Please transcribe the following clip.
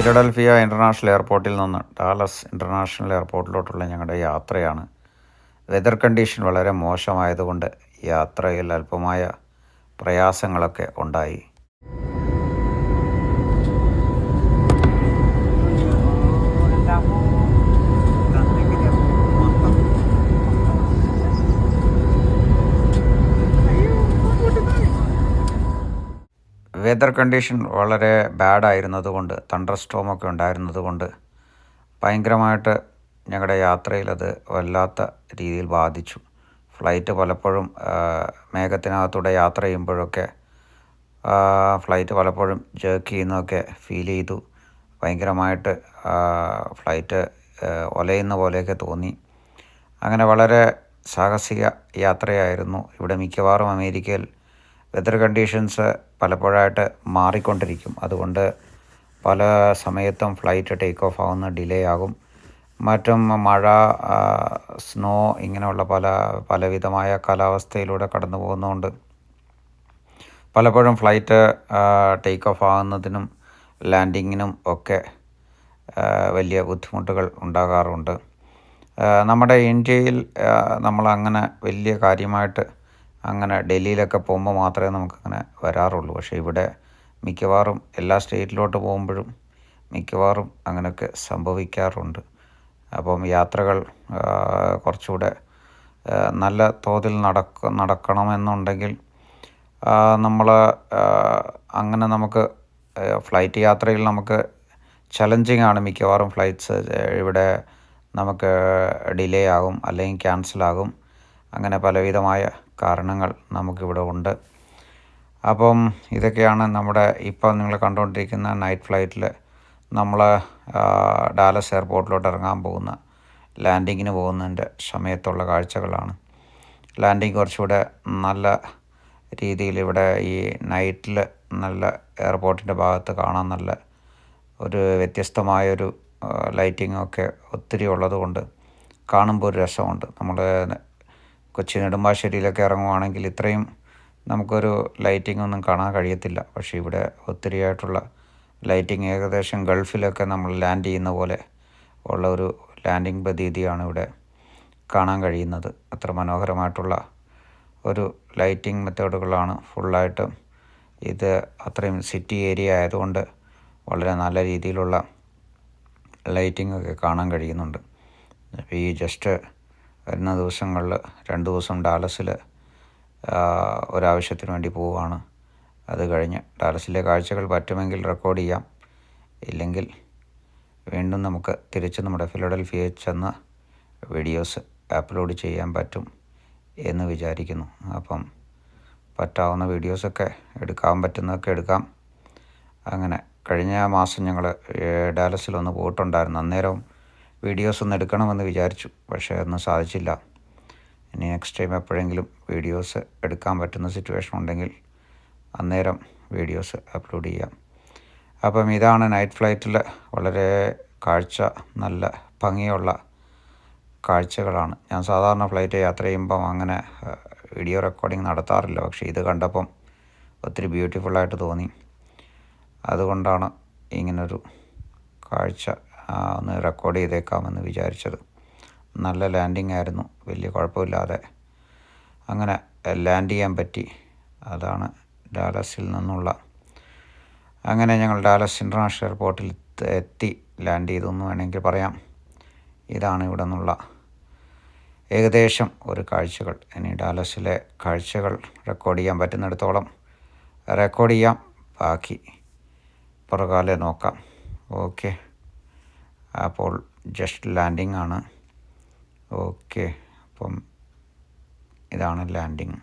Philadelphia international എയർപോർട്ടിൽ നിന്ന് Dallas international എയർപോർട്ടിലോട്ടുള്ള ഞങ്ങളുടെ യാത്രയാണ്. വെതർ കണ്ടീഷൻ വളരെ മോശമായതുകൊണ്ട് യാത്രയിൽ അല്പമായ പ്രയാസങ്ങളൊക്കെ ഉണ്ടായി. വെതർ കണ്ടീഷൻ വളരെ ബാഡ് ആയിരുന്നതുകൊണ്ട് തണ്ടർ സ്റ്റോമൊക്കെ ഉണ്ടായിരുന്നതുകൊണ്ട് ഭയങ്കരമായിട്ട് ഞങ്ങളുടെ യാത്രയിൽ അത് വല്ലാത്ത രീതിയിൽ ബാധിച്ചു. ഫ്ലൈറ്റ് പലപ്പോഴും മേഘത്തിനകത്തൂടെ യാത്ര ചെയ്യുമ്പോഴൊക്കെ ഫ്ലൈറ്റ് പലപ്പോഴും ജേക്ക് ചെയ്യുന്നതൊക്കെ ഫീൽ ചെയ്തു. ഭയങ്കരമായിട്ട് ഫ്ലൈറ്റ് ഒലയുന്ന പോലെയൊക്കെ തോന്നി. അങ്ങനെ വളരെ സാഹസിക യാത്രയായിരുന്നു. ഇവിടെ മിക്കവാറും അമേരിക്കയിൽ വെതർ കണ്ടീഷൻസ് പലപ്പോഴായിട്ട് മാറിക്കൊണ്ടിരിക്കും. അതുകൊണ്ട് പല സമയത്തും ഫ്ലൈറ്റ് ടേക്ക് ഓഫ് ആവുന്ന ഡിലേ ആകും. മറ്റും മഴ സ്നോ ഇങ്ങനെയുള്ള പല പലവിധമായ കാലാവസ്ഥയിലൂടെ കടന്നു പോകുന്നതുകൊണ്ട് പലപ്പോഴും ഫ്ലൈറ്റ് ടേക്ക് ഓഫ് ആകുന്നതിനും ലാൻഡിങ്ങിനും ഒക്കെ വലിയ ബുദ്ധിമുട്ടുകൾ ഉണ്ടാകാറുണ്ട്. നമ്മുടെ ഇന്ത്യയിൽ നമ്മൾ അങ്ങനെ വലിയ കാര്യമായിട്ട് അങ്ങനെ ഡൽഹിയിലൊക്കെ പോകുമ്പോൾ മാത്രമേ നമുക്കങ്ങനെ വരാറുള്ളൂ. പക്ഷേ ഇവിടെ മിക്കവാറും എല്ലാ സ്റ്റേറ്റിലോട്ട് പോകുമ്പോഴും മിക്കവാറും അങ്ങനെയൊക്കെ സംഭവിക്കാറുണ്ട്. അപ്പം യാത്രകൾ കുറച്ചുകൂടെ നല്ല തോതിൽ നടക്ക നടക്കണമെന്നുണ്ടെങ്കിൽ നമ്മൾ അങ്ങനെ നമുക്ക് ഫ്ലൈറ്റ് യാത്രയിൽ നമുക്ക് ചലഞ്ചിങ് ആണ് മിക്കവാറും ഫ്ലൈറ്റ്സ് ഇവിടെ നമുക്ക് ഡിലേ ആകും അല്ലെങ്കിൽ ക്യാൻസൽ ആകും. അങ്ങനെ പലവിധമായ കാരണങ്ങൾ നമുക്കിവിടെ ഉണ്ട്. അപ്പം ഇതൊക്കെയാണ് നമ്മുടെ ഇപ്പം നിങ്ങൾ കണ്ടുകൊണ്ടിരിക്കുന്ന നൈറ്റ് ഫ്ലൈറ്റിൽ നമ്മൾ ഡാലസ് എയർപോർട്ടിലോട്ട് ഇറങ്ങാൻ പോകുന്ന ലാൻഡിങ്ങിന് പോകുന്നതിന്റെ സമയത്തുള്ള കാഴ്ചകളാണ്. ലാൻഡിങ് കുറച്ചുകൂടെ നല്ല രീതിയിൽ ഇവിടെ ഈ നൈറ്റിൽ നല്ല എയർപോർട്ടിന്റെ ഭാഗത്ത് കാണാൻ നല്ല ഒരു വ്യത്യസ്തമായൊരു ലൈറ്റിംഗ് ഒക്കെ ഒത്തിരി ഉള്ളതുകൊണ്ട് കാണുമ്പോൾ ഒരു രസമുണ്ട്. നമ്മൾ കൊച്ചി നെടുമ്പാശ്ശേരിയിലൊക്കെ ഇറങ്ങുവാണെങ്കിൽ ഇത്രയും നമുക്കൊരു ലൈറ്റിംഗ് ഒന്നും കാണാൻ കഴിയത്തില്ല. പക്ഷേ ഇവിടെ ഒത്തിരിയായിട്ടുള്ള ലൈറ്റിംഗ് ഏകദേശം ഗൾഫിലൊക്കെ നമ്മൾ ലാൻഡ് ചെയ്യുന്ന പോലെ ഉള്ള ഒരു ലാൻഡിംഗ് പ്രതീതിയാണ് ഇവിടെ കാണാൻ കഴിയുന്നത്. അത്ര മനോഹരമായിട്ടുള്ള ഒരു ലൈറ്റിംഗ് മെത്തേഡുകളാണ് ഫുള്ളായിട്ട് ഇത് അത്രയും സിറ്റി ഏരിയ ആയതുകൊണ്ട് വളരെ നല്ല രീതിയിലുള്ള ലൈറ്റിംഗ് ഒക്കെ കാണാൻ കഴിയുന്നുണ്ട്. ഈ ജസ്റ്റ് വരുന്ന ദിവസങ്ങളിൽ രണ്ട് ദിവസം ഡാലസിൽ ഒരാവശ്യത്തിന് വേണ്ടി പോവുകയാണ്. അത് കഴിഞ്ഞ് ഡാലസിലെ കാഴ്ചകൾ പറ്റുമെങ്കിൽ റെക്കോർഡ് ചെയ്യാം. ഇല്ലെങ്കിൽ വീണ്ടും നമുക്ക് തിരിച്ച് നമ്മുടെ ഫിലഡൽഫിയയിൽ ചെന്ന് വീഡിയോസ് അപ്ലോഡ് ചെയ്യാൻ പറ്റും എന്ന് വിചാരിക്കുന്നു. അപ്പം പറ്റാവുന്ന വീഡിയോസൊക്കെ എടുക്കാൻ പറ്റുന്നതൊക്കെ എടുക്കാം. അങ്ങനെ കഴിഞ്ഞ മാസം ഞങ്ങൾ ഡാലസിലൊന്ന് പോയിട്ടുണ്ടായിരുന്നു. അന്നേരം വീഡിയോസ് ഒന്ന് എടുക്കണമെന്ന് വിചാരിച്ചു. പക്ഷേ ഒന്നും സാധിച്ചില്ല. ഇനി നെക്സ്റ്റ് ടൈം എപ്പോഴെങ്കിലും വീഡിയോസ് എടുക്കാൻ പറ്റുന്ന സിറ്റുവേഷൻ ഉണ്ടെങ്കിൽ അന്നേരം വീഡിയോസ് അപ്ലോഡ് ചെയ്യാം. അപ്പം ഇതാണ് നൈറ്റ് ഫ്ലൈറ്റിൽ വളരെ കാഴ്ച നല്ല ഭംഗിയുള്ള കാഴ്ചകളാണ്. ഞാൻ സാധാരണ ഫ്ലൈറ്റ് യാത്ര ചെയ്യുമ്പം അങ്ങനെ വീഡിയോ റെക്കോർഡിംഗ് നടത്താറില്ല. പക്ഷേ ഇത് കണ്ടപ്പം ഒത്തിരി ബ്യൂട്ടിഫുള്ളായിട്ട് തോന്നി. അതുകൊണ്ടാണ് ഇങ്ങനൊരു കാഴ്ച ഒന്ന് റെക്കോർഡ് ചെയ്തേക്കാമെന്ന് വിചാരിച്ചത്. നല്ല ലാൻഡിങ് ആയിരുന്നു. വലിയ കുഴപ്പമില്ലാതെ. അങ്ങനെ ലാൻഡ് ചെയ്യാൻ പറ്റി. അതാണ് ഡാലസിൽ നിന്നുള്ള. അങ്ങനെ ഞങ്ങൾ ഡാലസ് ഇന്റർനാഷണൽ എയർപോർട്ടിൽ എത്തി. ലാൻഡ് ചെയ്തു എന്ന് വേണമെങ്കിൽ പറയാം. ഇതാണ് ഇവിടെ നിന്നുള്ള. ഏകദേശം ഒരു കാഴ്ചകൾ. ഇനി ഡാലസിലെ കാഴ്ചകൾ റെക്കോർഡ് ചെയ്യാൻ പറ്റുന്നിടത്തോളം റെക്കോർഡ് ചെയ്യാം. ബാക്കി പുറകാലെ നോക്കാം. ഓക്കെ അപ്പോൾ ജസ്റ്റ് ലാൻഡിംഗ് ആണ്. ഓക്കെ അപ്പം ഇതാണ് ലാൻഡിങ്